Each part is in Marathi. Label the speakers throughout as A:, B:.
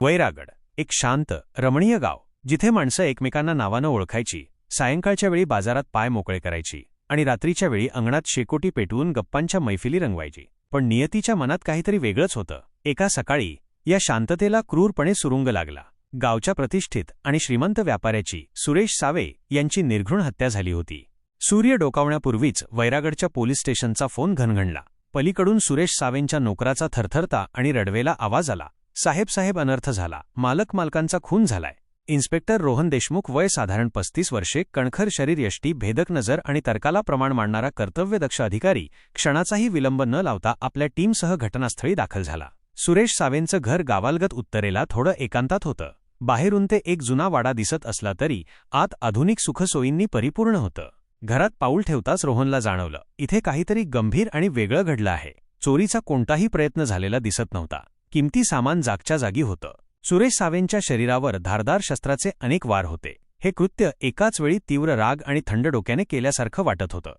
A: वैरागड एक शांत रमणीय गाव जिथे माणसं एकमेकांना नावानं ओळखायची सायंकाळच्या वेळी बाजारात पाय मोकळे करायची आणि रात्रीच्या वेळी अंगणात शेकोटी पेटवून गप्पांच्या मैफिली रंगवायची. पण नियतीच्या मनात काहीतरी वेगळंच होतं. एका सकाळी या शांततेला क्रूरपणे सुरुंग लागला. गावच्या प्रतिष्ठित आणि श्रीमंत व्यापाऱ्याची सुरेश सावे यांची निर्घृण हत्या झाली होती. सूर्य डोकावण्यापूर्वीच वैरागडच्या पोलीस स्टेशनचा फोन घनघणला. पलीकडून सुरेश सावेंच्या नोकराचा थरथरता आणि रडवेला आवाज आला. साहेब साहेब अनर्थ झाला. मालक मालकांचा खून झालाय. इन्स्पेक्टर रोहन देशमुख वय साधारण पस्तीस वर्षे कणखर शरीर यष्टी भेदक नजर आणि तर्काला प्रमाण मांडणारा कर्तव्यदक्ष अधिकारी क्षणाचाही विलंब न लावता आपल्या टीमसह घटनास्थळी दाखल झाला. सुरेश सावेंचं घर गावालगत उत्तरेला थोडं एकांतात होतं. बाहेरून ते एक जुना वाडा दिसत असला तरी आत आधुनिक सुखसोयींनी परिपूर्ण होतं. घरात पाऊल ठेवताच रोहनला जाणवलं. इथे काहीतरी गंभीर आणि वेगळं घडलं आहे. चोरीचा कोणताही प्रयत्न झालेला दिसत नव्हता. किमती सामान जागच्या जागी होतं. सुरेश सावेंच्या शरीरावर धारदार शस्त्राचे अनेक वार होते. हे कृत्य एकाच वेळी तीव्र राग आणि थंड डोक्याने केल्यासारखं वाटत होतं.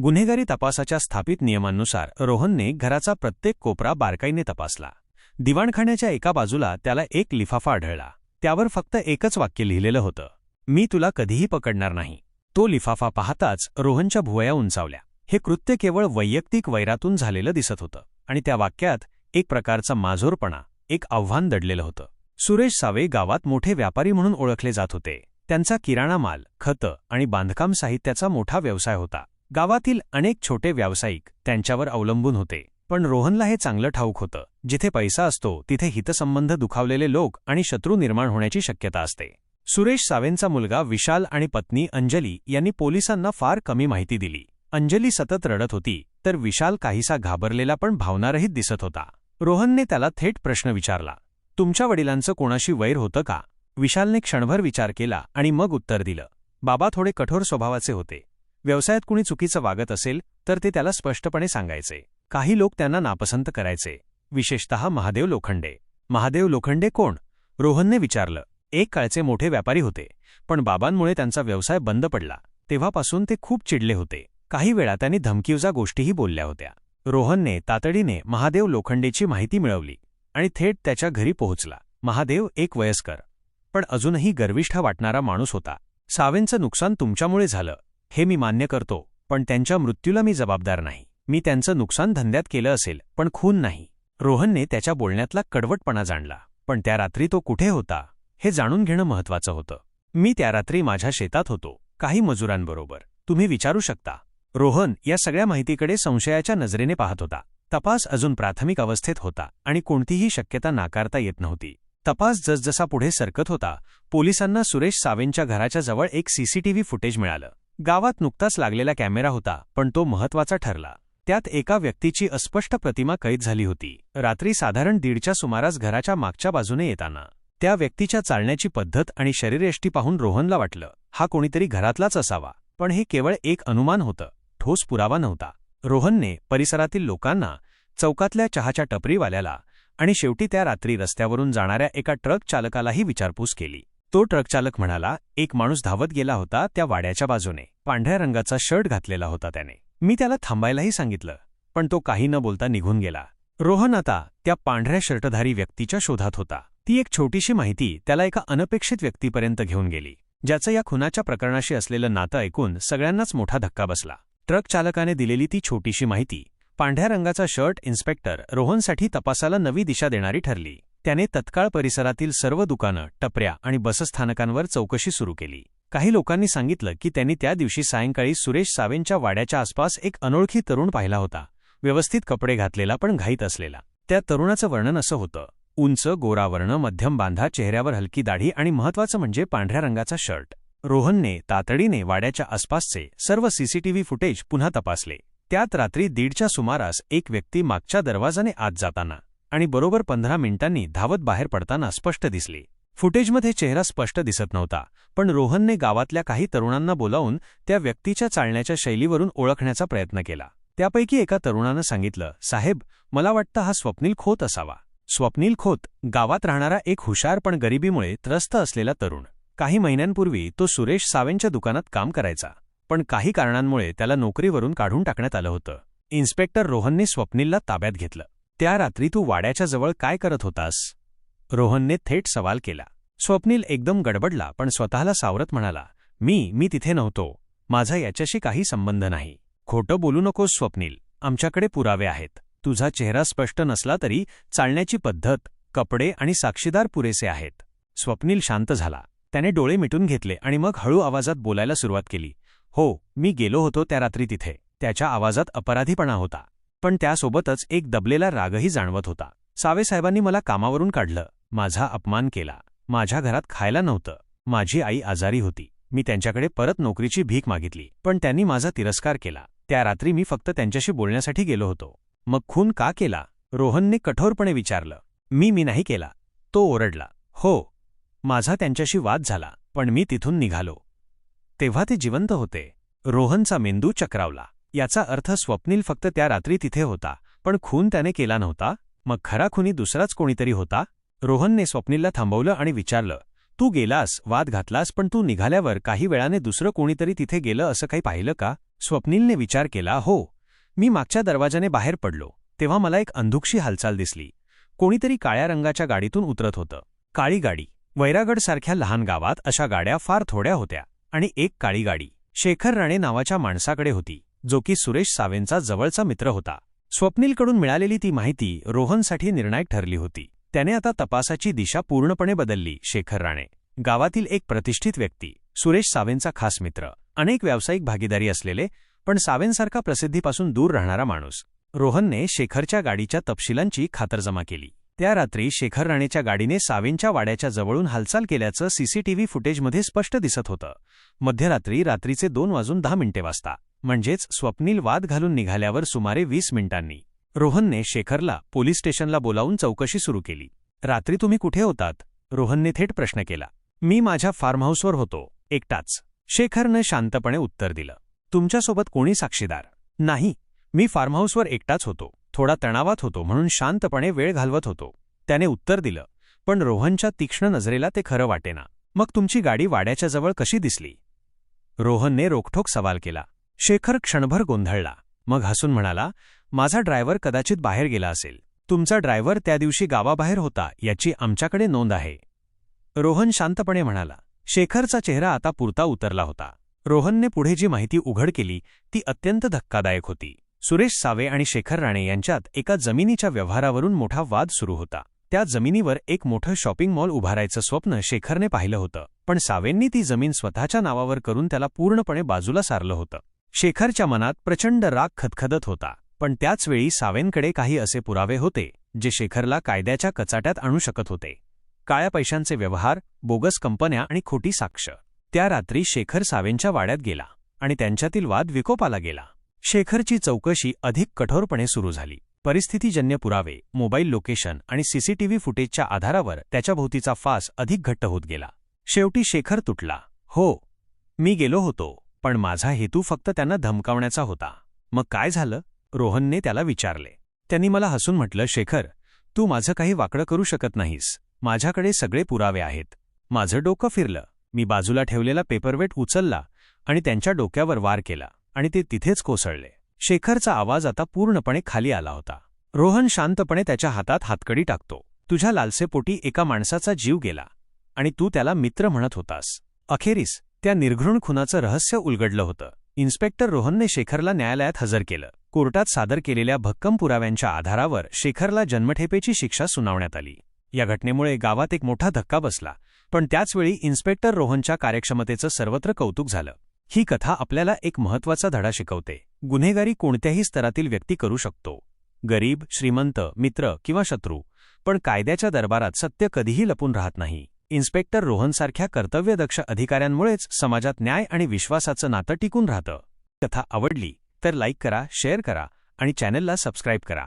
A: गुन्हेगारी तपासाच्या स्थापित नियमांनुसार रोहनने घराचा प्रत्येक कोपरा बारकाईने तपासला. दिवाणखाण्याच्या एका बाजूला त्याला एक लिफाफा आढळला. त्यावर फक्त एकच वाक्य लिहिलेलं होतं. मी तुला कधीही पकडणार नाही. तो लिफाफा पाहताच रोहनच्या भुवया उंचावल्या. हे कृत्य केवळ वैयक्तिक वैरातून झालेलं दिसत होतं आणि त्या वाक्यात एक प्रकारचा माझोरपणा एक आव्हान दडलेलं होतं. सुरेश सावे गावात मोठे व्यापारी म्हणून ओळखले जात होते. त्यांचा किराणा माल खतं आणि बांधकाम साहित्याचा मोठा व्यवसाय होता. गावातील अनेक छोटे व्यावसायिक त्यांच्यावर अवलंबून होते. पण रोहनला हे चांगलं ठाऊक होतं. जिथे पैसा असतो तिथे हितसंबंध दुखावलेले लोक आणि शत्रू निर्माण होण्याची शक्यता असते. सुरेश सावेंचा मुलगा विशाल आणि पत्नी अंजली यांनी पोलिसांना फार कमी माहिती दिली. अंजली सतत रडत होती तर विशाल काहीसा घाबरलेला पण भावनारहित दिसत होता. रोहनने त्याला थेट प्रश्न विचारला तुमच्या वडिलांचं कोणाशी वैर होतं का? विशालने क्षणभर विचार केला आणि मग उत्तर दिलं बाबा थोडे कठोर स्वभावाचे होते. व्यवसायात कुणी चुकीचं वागत असेल तर ते त्याला स्पष्टपणे सांगायचे. काही लोक त्यांना नापसंत करायचे. विशेषतः महादेव लोखंडे. महादेव लोखंडे कोण? रोहनने विचारलं. एक काळचे मोठे व्यापारी होते पण बाबांमुळे त्यांचा व्यवसाय बंद पडला. तेव्हापासून ते खूप चिडले होते. काही वेळा त्यांनी धमकीवजा गोष्टीही बोलल्या होत्या. रोहनने तातडीने महादेव लोखंडेची माहिती मिळवली आणि थेट त्याच्या घरी पोहोचला. महादेव एक वयस्कर पण अजूनही गर्विष्ठा वाटणारा माणूस होता. सावेंचं नुकसान तुमच्यामुळे झालं हे मी मान्य करतो पण त्यांच्या मृत्यूला मी जबाबदार नाही. मी त्यांचं नुकसान धंद्यात केलं असेल पण खून नाही. रोहनने त्याच्या बोलण्यातला कडवटपणा जाणला पण त्या रात्री तो कुठे होता हे जाणून घेणं महत्वाचं होतं. मी त्या रात्री माझ्या शेतात होतो काही मजुरांबरोबर. तुम्ही विचारू शकता रोहन या सगळ्या माहितीकडे संशयाच्या नजरेने पाहत होता. तपास अजून प्राथमिक अवस्थेत होता आणि कोणतीही शक्यता नाकारता येत नव्हती. तपास जसजसा पुढे सरकत होता पोलिसांना सुरेश सावेंच्या घराच्या जवळ एक सीसीटीव्ही फुटेज मिळालं. गावात नुकताच लागलेला कॅमेरा होता पण तो महत्त्वाचा ठरला. त्यात एका व्यक्तीची अस्पष्ट प्रतिमा कैद झाली होती. रात्री साधारण दीडच्या सुमारास घराच्या मागच्या बाजूने येताना. त्या व्यक्तीच्या चालण्याची पद्धत आणि शरीरयष्टी पाहून रोहनला वाटलं हा कोणीतरी घरातलाच असावा. पण हे केवळ एक अनुमान होतं. ठोस पुरावा नव्हता. रोहनने परिसरातील लोकांना चौकातल्या चहाच्या टपरीवाल्याला आणि शेवटी त्या रात्री रस्त्यावरून जाणाऱ्या एका ट्रक चालकालाही विचारपूस केली. तो ट्रकचालक म्हणाला एक माणूस धावत गेला होता त्या वाड्याच्या बाजूने. पांढऱ्या रंगाचा शर्ट घातलेला होता त्याने. मी त्याला थांबायलाही सांगितलं पण तो काही न बोलता निघून गेला. रोहन आता त्या पांढऱ्या शर्टधारी व्यक्तीच्या शोधात होता. ती एक छोटीशी माहिती त्याला एका अनपेक्षित व्यक्तीपर्यंत घेऊन गेली ज्याचं या खुनाच्या प्रकरणाशी असलेलं नातं ऐकून सगळ्यांनाच मोठा धक्का बसला. ट्रक चालकाने दिलेली ती छोटीशी माहिती. पांढऱ्या रंगाचा शर्ट इन्स्पेक्टर रोहनसाठी तपासाला नवी दिशा देणारी ठरली. त्याने तत्काळ परिसरातील सर्व दुकानं टपऱ्या आणि बसस्थानकांवर चौकशी सुरू केली. काही लोकांनी सांगितलं की त्यांनी त्या दिवशी सायंकाळी सुरेश सावेंच्या वाड्याच्या आसपास एक अनोळखी तरुण पाहिला होता. व्यवस्थित कपडे घातलेला पण घाईत असलेला. त्या तरुणाचं वर्णन असं होतं. उंच गोरावर्ण मध्यम बांधा चेहऱ्यावर हलकी दाढी आणि महत्वाचं म्हणजे पांढऱ्या रंगाचा शर्ट. रोहनने तातडीने वाड्याच्या आसपासचे सर्व सीसीटीव्ही फुटेज पुन्हा तपासले. त्यात रात्री दीडच्या सुमारास एक व्यक्ती मागच्या दरवाजाने आत जाताना आणि बरोबर पंधरा मिनिटांनी धावत बाहेर पडताना स्पष्ट दिसली. फुटेजमध्ये चेहरा स्पष्ट दिसत नव्हता पण रोहनने गावातल्या काही तरुणांना बोलावून त्या व्यक्तीच्या चालण्याच्या शैलीवरून ओळखण्याचा प्रयत्न केला. त्यापैकी एका तरुणानं सांगितलं साहेब मला वाटतं हा स्वप्नील खोत असावा. स्वप्नील खोत गावात राहणारा एक हुशार पण गरिबीमुळे त्रस्त असलेला तरुण. काही महिन्यांपूर्वी तो सुरेश सावेंच्या दुकानात काम करायचा पण काही कारणांमुळे त्याला नोकरीवरून काढून टाकण्यात आलं होतं. इन्स्पेक्टर रोहनने स्वप्नीलला ताब्यात घेतलं. त्या रात्री तू वाड्याच्या जवळ काय करत होतास? रोहनने थेट सवाल केला. स्वप्नील एकदम गडबडला पण स्वतःला सावरत म्हणाला मी मी तिथे नव्हतो. माझा याच्याशी काही संबंध नाही. खोटं बोलू नकोस स्वप्नील. आमच्याकडे पुरावे आहेत. तुझा चेहरा स्पष्ट नसला तरी चालण्याची पद्धत कपडे आणि साक्षीदार पुरेसे आहेत. स्वप्नील शांत झाला. त्याने डोळे मिटून घेतले आणि मग हळू आवाजात बोलायला सुरुवात केली. हो मी गेलो होतो त्या रात्री तिथे. त्याच्या आवाजात अपराधीपणा होता. पण त्यासोबतच एक दबलेला रागही जाणवत होता. सावेसाहेबांनी मला कामावरून काढलं. माझा अपमान केला. माझ्या घरात खायला नव्हतं. माझी आई आजारी होती. मी त्यांच्याकडे परत नोकरीची भीक मागितली. पण त्यांनी माझा तिरस्कार केला. त्या रात्री मी फक्त त्यांच्याशी बोलण्यासाठी गेलो होतो. मग खून का केला? रोहनने कठोरपणे विचारलं. मी मी नाही केला. तो ओरडला. हो माझा त्यांच्याशी वाद झाला पण मी तिथून निघालो. तेव्हा ते जिवंत होते. रोहनचा मेंदू चक्रावला. याचा अर्थ स्वप्नील फक्त त्या रात्री तिथे होता पण खून त्याने केला नव्हता मग खरा खुनी दुसराच कोणीतरी होता? रोहनने स्वप्नीलला थांबवलं आणि विचारलं तू गेलास वाद घातलास पण तू निघाल्यावर काही वेळाने दुसरं कोणीतरी तिथे गेलं असं काही पाहिलं का? स्वप्नीलने विचार केला हो. मी मागच्या दरवाजाने बाहेर पडलो तेव्हा मला एक अंधुकशी हालचाल दिसली. कोणीतरी काळ्या रंगाच्या गाडीतून उतरत होतं. काळी गाडी. वैरागडसारख्या लहान गावात अशा गाड्या फार थोड्या होत्या आणि एक काळी गाडी शेखर राणे नावाच्या माणसाकडे होती जो की सुरेश सावेंचा जवळचा मित्र होता. स्वप्नीलकडून मिळालेली ती माहिती रोहनसाठी निर्णायक ठरली होती. त्याने आता तपासाची दिशा पूर्णपणे बदलली शेखर राणे. गावातील एक प्रतिष्ठित व्यक्ती सुरेश सावेंचा खास मित्र अनेक व्यावसायिक भागीदारी असलेले पण सावेंसारखा प्रसिद्धीपासून दूर राहणारा माणूस. रोहनने शेखरच्या गाडीच्या तपशिलांची खातरजमा केली. त्या रात्री शेखर राणेच्या गाडीने सावेंच्या वाड्याच्या जवळून हालचाल केल्याचं सीसीटीव्ही फुटेजमध्ये स्पष्ट दिसत होतं. मध्यरात्री रात्रीचे दोन वाजून दहा मिनिटे वाजता. म्हणजेच स्वप्नील वाद घालून निघाल्यावर सुमारे वीस मिनिटांनी. रोहनने शेखरला पोलीस स्टेशनला बोलावून चौकशी सुरू केली. रात्री तुम्ही कुठे होतात? रोहनने थेट प्रश्न केला. मी माझ्या फार्म हाऊसवर होतो. एकटाच. शेखरनं शांतपणे उत्तर दिलं. तुमच्यासोबत कोणी साक्षीदार? नाही. मी फार्महाऊसवर एकटाच होतो. थोडा तणावात होतो म्हणून शांतपणे वेळ घालवत होतो. त्याने उत्तर दिलं पण रोहनच्या तीक्ष्ण नजरेला ते खरं वाटेना. मग तुमची गाडी वाड्याच्या जवळ कशी दिसली? रोहनने रोखठोक सवाल केला. शेखर क्षणभर गोंधळला. मग हसून म्हणाला माझा ड्रायव्हर कदाचित बाहेर गेला असेल. तुमचा ड्रायव्हर त्या दिवशी गावाबाहेर होता याची आमच्याकडे नोंद आहे. रोहन शांतपणे म्हणाला शेखरचा चेहरा आता पुरता उतरला होता. रोहनने पुढे जी माहिती उघड केली ती अत्यंत धक्कादायक होती. सुरेश सावे आणि शेखर राणे यांच्यात एका जमिनीच्या व्यवहारावरून मोठा वाद सुरू होता. त्या जमिनीवर एक मोठं शॉपिंग मॉल उभारायचं स्वप्न शेखरने पाहिलं होतं पण सावेंनी ती जमीन स्वतःच्या नावावर करून त्याला पूर्णपणे बाजूला सारलं होतं. शेखरच्या मनात प्रचंड राग खदखदत होता पण त्याचवेळी सावेंकडे काही असे पुरावे होते जे शेखरला कायद्याच्या कचाट्यात आणू शकत होते. काळ्या पैशांचे व्यवहार बोगस कंपन्या आणि खोटी साक्ष. त्या रात्री शेखर सावेंच्या वाड्यात गेला आणि त्यांच्यातील वाद विकोपाला गेला. शेखरची चौकशी अधिक कठोरपणे सुरू झाली. परिस्थितीजन्य पुरावे मोबाईल लोकेशन आणि सीसीटीव्ही फुटेजच्या आधारावर त्याच्याभोवतीचा फास अधिक घट्ट होत गेला. शेवटी शेखर तुटला. हो मी गेलो होतो पण माझा हेतू फक्त त्यांना धमकावण्याचा होता. मग काय झालं? रोहनने त्याला विचारले. त्यांनी मला हसून म्हटलं शेखर तू माझं काही वाकडं करू शकत नाहीस. माझ्याकडे सगळे पुरावे आहेत. माझं डोकं फिरलं. मी बाजूला ठेवलेला पेपरवेट उचलला आणि त्यांच्या डोक्यावर वार केला. आणि ते तिथेच कोसळले. शेखरचा आवाज आता पूर्णपणे खाली आला होता. रोहन शांतपणे त्याच्या हातात हातकडी टाकतो. तुझ्या लालसेपोटी एका माणसाचा जीव गेला आणि तू त्याला मित्र म्हणत होतास. अखेरीस त्या निर्घृण खुनाचं रहस्य उलगडलं होतं. इन्स्पेक्टर रोहनने शेखरला न्यायालयात हजर केलं. कोर्टात सादर केलेल्या भक्कम पुराव्यांच्या आधारावर शेखरला जन्मठेपेची शिक्षा सुनावण्यात आली. या घटनेमुळे गावात एक मोठा धक्का बसला. पण त्याचवेळी इन्स्पेक्टर रोहनच्या कार्यक्षमतेचं सर्वत्र कौतुक झालं. ही कथा आपल्याला एक महत्त्वाचा धडा शिकवते. गुन्हेगारी कोणत्याही स्तरातील व्यक्ती करू शकतो. गरीब श्रीमंत मित्र किंवा शत्रू पण कायद्याच्या दरबारात सत्य कधीही लपून राहत नाही. इन्स्पेक्टर रोहनसारख्या कर्तव्यदक्ष अधिकाऱ्यांमुळेच समाजात न्याय आणि विश्वासाचं नातं टिकून राहतं. कथा आवडली तर लाईक करा शेअर करा आणि चॅनलला सबस्क्राईब करा.